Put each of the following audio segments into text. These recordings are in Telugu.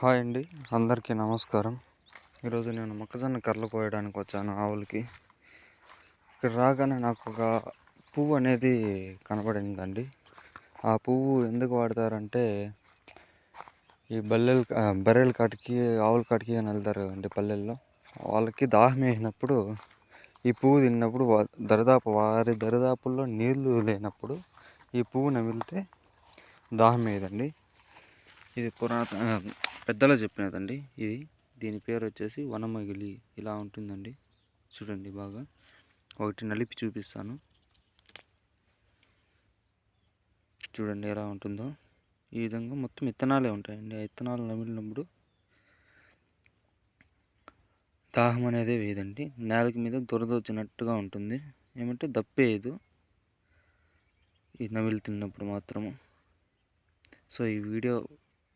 హాయ్ అండి అందరికీ నమస్కారం. ఈరోజు నేను మొక్కజొన్న కర్రలు కోయడానికి వచ్చాను ఆవులకి. ఇక్కడ రాగానే నాకు ఒక పువ్వు అనేది కనబడిందండి. ఆ పువ్వు ఎందుకు వాడతారంటే ఈ బల్లెలు బర్రెల కాటికి ఆవుల కాటికి అని వెళ్తారు కదండి పల్లెల్లో. వాళ్ళకి దాహం వేసినప్పుడు ఈ పువ్వు తిన్నప్పుడు దరిదాపు వారి దరిదాపుల్లో నీళ్ళు లేనప్పుడు ఈ పువ్వు నమిలితే దాహం వేయదండి ఇది పురాతన పెద్దలు చెప్పినదండి ఇది. దీని పేరు వచ్చేసి వనమగిలి. ఇలా ఉంటుందండి. చూడండి బాగా. ఒకటి నలిపి చూపిస్తాను. చూడండి ఎలా ఉంటుందో. ఈ విధంగా మొత్తం విత్తనాలే ఉంటాయండి. ఆ విత్తనాలు నమిలినప్పుడు దాహం అనేది వేయదండి. నేలకి మీద దురద వచ్చినట్టుగా ఉంటుంది. ఏమంటే దప్పేయదు ఇది నమిలి తిన్నప్పుడు మాత్రము. సో ఈ వీడియో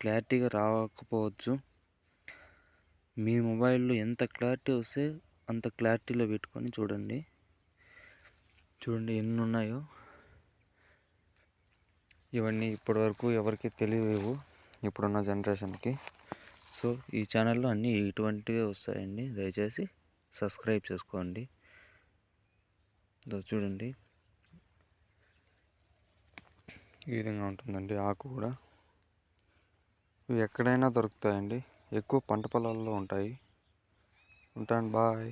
క్లారిటీగా రాకపోవచ్చు. మీ మొబైల్లో ఎంత క్లారిటీ వస్తే అంత క్లారిటీలో పెట్టుకొని చూడండి. చూడండి ఎన్ని ఉన్నాయో ఇవన్నీ ఇప్పటివరకు ఎవరికి తెలియవు ఇప్పుడున్న జనరేషన్కి. సో ఈ ఛానల్లో అన్నీ ఇటువంటివే వస్తాయండి. దయచేసి సబ్స్క్రైబ్ చేసుకోండి. చూడండి. ఈ విధంగా ఉంటుందండి ఆకు కూడా. ఇవి ఎక్కడైనా దొరుకుతాయండి. ఎక్కువ పంట పొలాల్లో ఉంటాయి. ఉంటాను. బాయ్.